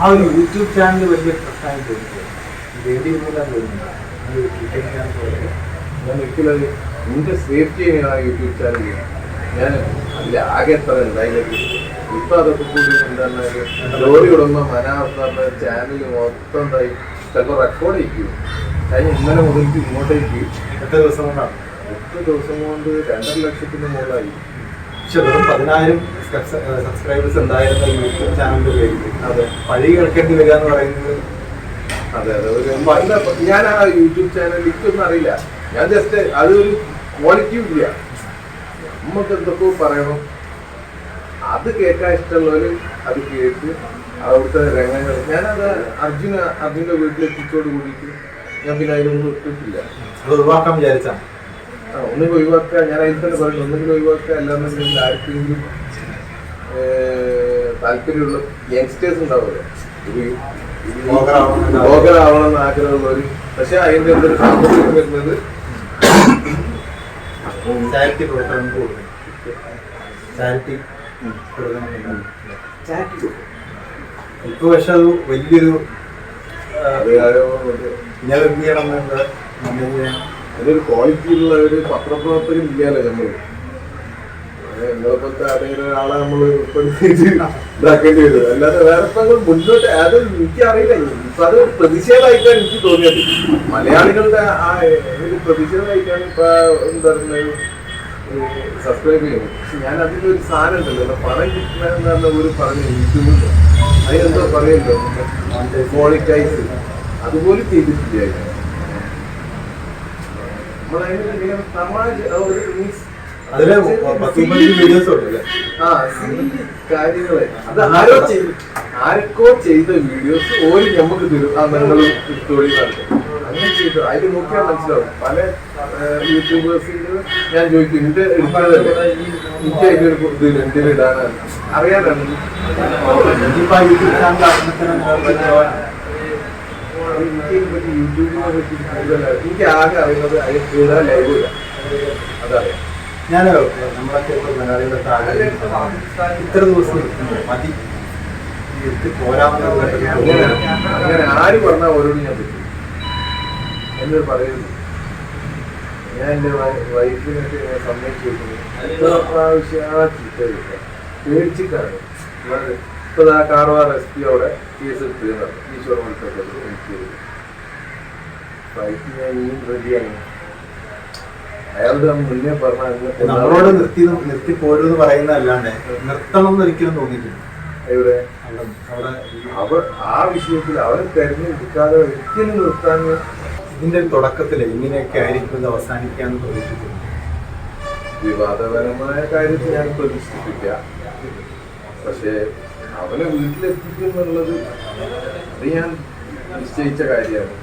ആ ഒരു YouTube channel വലിയ പ്രശ്നമായി തോന്നിയത് വേണ്ടി ഒന്നുമില്ലാന്ന് തോന്നുന്നില്ല ഞാൻ ഒരിക്കലും നിന്റെ സേഫ്റ്റി ആ യൂട്യൂബ് ചാനൽ ഞാൻ അതിൽ ആകെ എത്ര ഉണ്ടായില്ലെങ്കിൽ ഇപ്പൊ അതൊക്കെ കൂടി എന്താണ് ലോറി ഉടമ മനാർന്ന ചാനൽ മൊത്തം എന്തായി ചിലപ്പോൾ റെക്കോർഡ് ചെയ്യും കഴിഞ്ഞ ഇന്നലെ മുതൽക്ക് ഇങ്ങോട്ടേക്ക്. എത്ര ദിവസം കൊണ്ടാണ്? എട്ട് ദിവസം കൊണ്ട് രണ്ടര ലക്ഷത്തിന് മുകളിലായി. പക്ഷെ വെറും പതിനായിരം സബ്സ്ക്രൈബേഴ്സ് ഉണ്ടായിരുന്ന യൂട്യൂബ് ചാനലിന്റെ പേരിൽ അത് പഴി കേൾക്കേണ്ടി വരിക എന്ന് പറയുന്നത് അതെ അതെ ഒരു ഞാൻ ആ യൂട്യൂബ് ചാനൽ എനിക്കൊന്നും അറിയില്ല. ഞാൻ ജസ്റ്റ് അതൊരു ക്വാളിറ്റി ഇല്ല. നമുക്ക് എന്തൊക്കെ പറയണം. അത് കേൾക്കാൻ ഇഷ്ടമുള്ളവര് അത് കേട്ട് അവിടുത്തെ രംഗങ്ങൾ. ഞാനത് അർജുന അർജുന്റെ വീട്ടിലെത്തിച്ചോട് കൂടിയിട്ട് ഞാൻ പിന്നെ അതിനൊന്നും ഇട്ടിട്ടില്ല അത് ഒഴിവാക്കാൻ വിചാരിച്ചാണ് ഒന്നുകിൽ ഒഴിവാക്കുക. ഞാൻ അതിൽ തന്നെ പറയുന്നു ഒന്നുകിൽ ഒഴിവാക്കുക അല്ലാന്നുണ്ടെങ്കിൽ ആർക്കെങ്കിലും താല്പര്യമുള്ള യങ്സ്റ്റേഴ്സ് ഉണ്ടാവുമല്ലോ. ഒരു ആവണമെന്ന് ആഗ്രഹമുള്ളവർ പക്ഷെ അതിന്റെ എന്തൊരു സാമ്പത്തികം വരുന്നത് ചാരിറ്റി ചാരിറ്റി ഇപ്പൊ പക്ഷെ അത് വലിയൊരു ഞാൻ എന്ത് ചെയ്യണം എന്നുണ്ട് അതൊരു ക്വാളിറ്റിയുള്ള ഒരു പത്രപ്രവർത്തകൻ ഇല്ലല്ലോ നമ്മൾ. നിങ്ങളെപ്പോലത്തെ ആരെങ്കിലും ഒരാളെ നമ്മൾ ഇതാക്കേണ്ടി വരും. അല്ലാതെ വേറെ അങ്ങ് മുന്നോട്ട് അത് എനിക്ക് അറിയില്ല. ഇപ്പൊ അത് പ്രതിഷേധമായിട്ടാണ് എനിക്ക് തോന്നിയത്. മലയാളികളുടെ ആ ഒരു പ്രതിഷേധമായിട്ടാണ് ഇപ്പൊ എന്താ പറയുന്നത്? സബ്സ്ക്രൈബ് ചെയ്യുന്നത്. പക്ഷെ ഞാൻ അതിന്റെ ഒരു സാധനം ഉണ്ടല്ലോ. പണം പറഞ്ഞ ഒരു പറഞ്ഞു യൂട്യൂബിൽ അതിനെന്തോ പറയുമല്ലോ മോണിറ്റൈസ് അതുപോലെ ചെയ്തിട്ടില്ല. അതിൽ പത്ത് പതിനഞ്ച് വീഡിയോസ് ഉണ്ട് അല്ലേ ആ silly കാര്യങ്ങൾ. അത് ആരോ ചെയ്തു. ആരൊക്കെ ചെയ്ത വീഡിയോസ് ഓരോ നമുക്ക് തരും. ആ നിങ്ങൾ തൊഴിൽ അങ്ങനെ ചെയ്തു. അതിൽ നോക്കിയാൽ മനസ്സിലാവും. പല യൂട്യൂബേഴ്സിന് ഞാൻ ചോദിക്കും എന്റെ എടുത്തതല്ലേ? എനിക്ക് എന്തിൽ ഇടാനാണ് അറിയാനാണ്. ഇനിയിപ്പോ ആ യൂട്യൂബ് ചാനൽ ആരംഭിക്കണം എനിക്ക് ഇതിനെപ്പറ്റി യൂട്യൂബിനെ പറ്റി കൂടുതൽ എനിക്ക് ആകെ അറിയുന്നത് അതിൽ കൂടുതൽ ലൈവ് ഇല്ല അതറിയാം ഞാൻ നമ്മളൊക്കെ ഇപ്പൊ മലയാളികളൊക്കെ ആഗ്രഹിക്കുന്നതാണ് ഇത്ര ദിവസം മതി എടുത്ത് പോരാമെന്ന് അങ്ങനെ അങ്ങനെ ആര് പറഞ്ഞാൽ ഓരോട് ഞാൻ പറ്റും എന്നൊരു പറയുന്നു ഞാൻ എന്റെ വൈഫിനൊക്കെ ഞാൻ സമ്മതിച്ചു പ്രാവശ്യം ആ ചീത്ത പേടിച്ചിട്ടാണ് പേടിച്ചിട്ടാണ് ഇപ്പൊ ആ കാർവാർ എസ് പി അവിടെ കേസ് എടുത്തത് ഈശ്വർ മത്സരത്തിൽ എനിക്ക് ഫ്ലൈറ്റ് ഞാൻ ഇനിയും റെഡിയാണ് അയാളുടെ മുന്നേ പറഞ്ഞ അങ്ങ് നമ്മളോട് നിർത്തി നിർത്തി പോരുമെന്ന് പറയുന്നതല്ലാണ്ട് നിർത്തണം എന്ന് ഒരിക്കലും തോന്നിയിട്ടില്ല. അവർ ആ വിഷയത്തിൽ അവർ തെരഞ്ഞെടുക്കാതെ ഒരിക്കലും നിർത്താൻ ഇതിന്റെ തുടക്കത്തിൽ ഇങ്ങനെയൊക്കെ ആയിരിക്കും ഇത് അവസാനിക്കാന്ന് പ്രതീക്ഷിക്കുന്നു വിവാദപരമായ കാര്യത്തിൽ ഞാൻ പ്രതീക്ഷിച്ചിട്ടില്ല. പക്ഷേ അവനെ വീട്ടിലെത്തിക്കുന്നുള്ളത് അത് ഞാൻ നിശ്ചയിച്ച കാര്യമാണ്.